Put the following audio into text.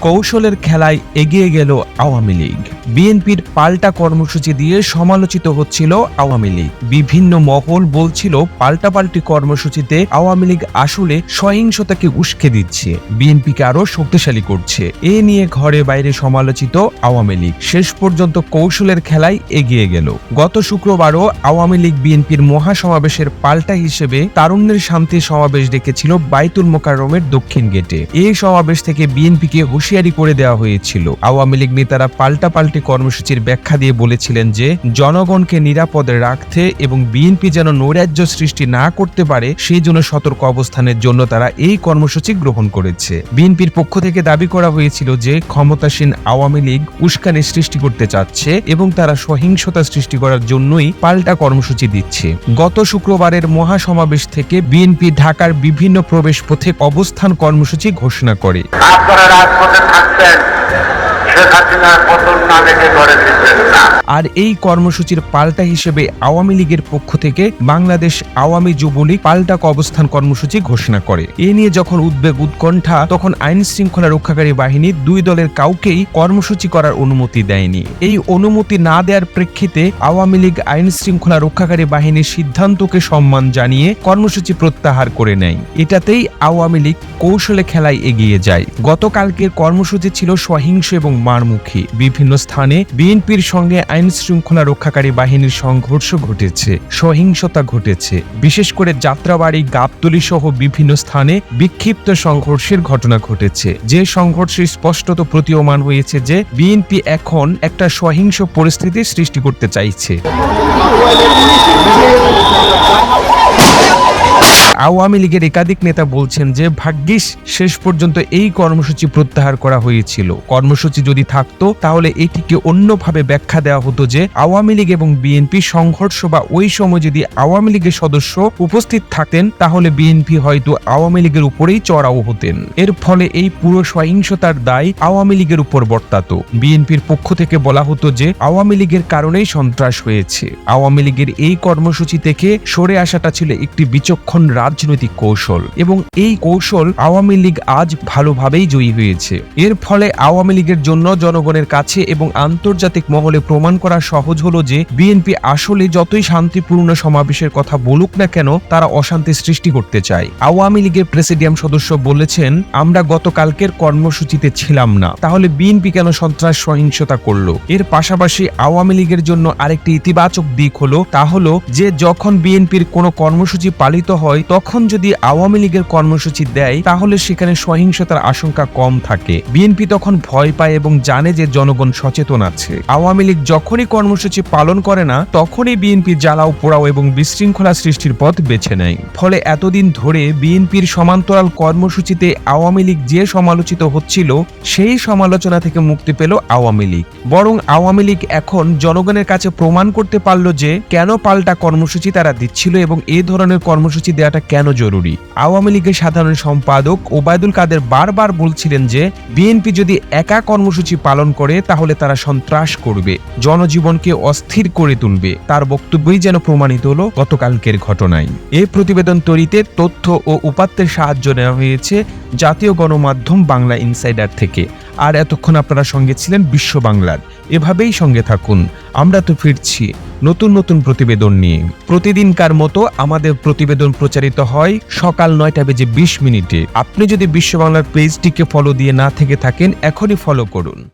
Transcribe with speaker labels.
Speaker 1: কৌশলের খেলায় এগিয়ে গেল আওয়ামী লীগ। বিএনপির পাল্টা কর্মসূচি দিয়ে সমালোচিত হচ্ছিল আওয়ামী লীগ। বিভিন্ন মহল বলছিল, পাল্টাপাল্টি কর্মসূচিতে আওয়ামী লীগ আসলে সহিংসতাকে উস্কে দিচ্ছে। বিএনপিকে আরও শক্তিশালী করছে। এ নিয়ে ঘরে বাইরে সমালোচিত আওয়ামী লীগ। শেষ পর্যন্ত কৌশলের খেলায় এগিয়ে গেল। গত শুক্রবারও আওয়ামী লীগ বিএনপির মহাসমাবেশের পাল্টা হিসেবে তারুণ্যের শান্তি সমাবেশ ডেকেছিল বাইতুল মোকাররমের দক্ষিণ গেটে। এই সমাবেশ থেকে বিএনপিকে হুঁশিয়ারি করে দেওয়া হয়েছিল। আওয়ামী লীগ নেতারা পাল্টা পাল্টি কর্মসূচির ব্যাখ্যা দিয়ে বলেছিলেন যে, জনগণকে নিরাপদে রাখতে এবং বিএনপি যেন নৈরাজ্য সৃষ্টি না করতে পারে, সেই জন্য সতর্ক অবস্থানের জন্য তারা এই কর্মসূচি গ্রহণ করেছে। বিএনপির পক্ষ থেকে দাবি করা হয়েছিল যে, ক্ষমতাসীন আওয়ামী লীগ উস্কানি সৃষ্টি করতে চাচ্ছে এবং তারা সহিংসতা সৃষ্টি করার জন্যই পাল্টা কর্মসূচি দিচ্ছে। গত শুক্রবারের মহাসমাবেশ থেকে বিএনপি ঢাকার বিভিন্ন প্রবেশ পথে অবস্থান কর্মসূচি ঘোষণা করে।
Speaker 2: আপনারা রাজপথে থাকতেন
Speaker 1: আর এই কর্মসূচির পাল্টা হিসেবে আওয়ামী লীগের পক্ষ থেকে বাংলাদেশ আওয়ামী যুবলীগ পাল্টা অবস্থান কর্মসূচি ঘোষণা করে। এ নিয়ে যখন উদ্বেগ, উৎকণ্ঠা, তখন আইন শৃঙ্খলা রক্ষাকারী বাহিনী দুই দলের কাউকেই কর্মসূচি করার অনুমতি দেয়নি। এই অনুমতি না দেওয়ার প্রেক্ষিতে আওয়ামী লীগ আইন শৃঙ্খলা রক্ষাকারী বাহিনীর সিদ্ধান্তকে সম্মান জানিয়ে কর্মসূচি প্রত্যাহার করে নেয়। এটাতেই আওয়ামী লীগ কৌশলে খেলায় এগিয়ে যায়। গতকালকের কর্মসূচি ছিল সহিংস এবং মারমুখী। বিভিন্ন স্থানে বিএনপির সঙ্গে আইন শৃঙ্খলা রক্ষাকারী বাহিনীর সংঘর্ষ ঘটেছে, সহিংসতা ঘটেছে। বিশেষ করে যাত্রাবাড়ি গাবতলি সহ বিভিন্ন স্থানে বিক্ষিপ্ত সংঘর্ষের ঘটনা ঘটেছে। যে সংঘর্ষে স্পষ্টত প্রতীয়মান হয়েছে যে, বিএনপি এখন একটা সহিংস পরিস্থিতি সৃষ্টি করতে চাইছে। আওয়ামী লীগের একাধিক নেতা বলছেন যে, ভাগ্যিস, শেষ পর্যন্ত এই কর্মসূচি প্রত্যাহার করা হয়েছিল। কর্মসূচি যদি থাকতো, তাহলে এটিকে অন্যভাবে ব্যাখ্যা দেওয়া হতো যে, আওয়ামী লীগ এবং বিএনপি সংঘর্ষ বা ওই সময় যদি আওয়ামী লীগের সদস্য উপস্থিত থাকতেন, তাহলে বিএনপি হয়তো আওয়ামী লীগের উপরেই চড়াও হতেন। এর ফলে এই পুরো সহিংসতার দায় আওয়ামী লীগের উপর বর্তাত। বিএনপির পক্ষ থেকে বলা হতো যে, আওয়ামী লীগের কারণেই সন্ত্রাস হয়েছে। আওয়ামী লীগের এই কর্মসূচি থেকে সরে আসাটা ছিল একটি বিচক্ষণ রাজনৈতিক কৌশল এবং এই কৌশল আওয়ামী লীগ আজ ভালোভাবেই জয়ী হয়েছে। এর ফলে আওয়ামী লীগের জন্য জনগণের কাছে এবং আন্তর্জাতিক মহলে প্রমাণ করা সহজ হলো যে বিএনপি আসলে যতই শান্তিপূর্ণ সমাবেশের কথা বলুক না কেন, তারা অশান্তি সৃষ্টি করতে চায়। আওয়ামী লীগের প্রেসিডিয়াম সদস্য বলেছেন, আমরা গতকালকের কর্মসূচিতে ছিলাম না। তাহলে বিএনপি কেন সন্ত্রাস সহিংসতা করল? এর পাশাপাশি আওয়ামী লীগের জন্য আরেকটি ইতিবাচক দিক হলো, তা হলো যে যখন বিএনপির কোনো কর্মসূচি পালিত হয় যদি আওয়ামী লীগের কর্মসূচি দেয়, তাহলে সেখানে সহিংসতার আশঙ্কা কম থাকে। বিএনপি তখন ভয় পায় এবং জানে যে জনগণ সচেতন আছে। আওয়ামী লীগ যখনই কর্মসূচি পালন করে না, তখনই বিএনপি জ্বালাও, পোড়াও এবং বিশৃঙ্খলা সৃষ্টির পথ বেছে নেয়। ফলে এতদিন ধরে বিএনপির সমান্তরাল কর্মসূচিতে আওয়ামী লীগ যে সমালোচিত হচ্ছিল, সেই সমালোচনা থেকে মুক্তি পেল আওয়ামী লীগ। বরং আওয়ামী লীগ এখন জনগণের কাছে প্রমাণ করতে পারল যে, কেন পাল্টা কর্মসূচি তারা দিচ্ছিল এবং এ ধরনের কর্মসূচি দেওয়াটা কেন জরুরি? আওয়ামী লীগের সাধারণ সম্পাদক ওবায়দুল কাদের বারবার বলছিলেন যে, বিএনপি যদি একা কর্মসূচি পালন করে, তাহলে তারা সন্ত্রাস করবে, জনজীবনকে অস্থির করে তুলবে। তার বক্তব্যই যেন প্রমাণিত হলো গতকালকের ঘটনায়। এই প্রতিবেদন তৈরিতে তথ্য ও উপাত্তের সাহায্য নেওয়া হয়েছে জাতীয় গণমাধ্যম বাংলা ইনসাইডার থেকে। আর এতক্ষণ আপনারা সঙ্গে ছিলেন বিশ্ব বাংলার। এভাবেই সঙ্গে থাকুন। আমরা তো ফিরছি নতুন নতুন প্রতিবেদন নিয়ে। প্রতিদিনকার মতো আমাদের প্রতিবেদন প্রচারিত হয় সকাল নয়টা বেজে বিশ মিনিটে। আপনি যদি বিশ্ব বাংলার পেজটিকে ফলো দিয়ে না থেকে থাকেন, এখনই ফলো করুন।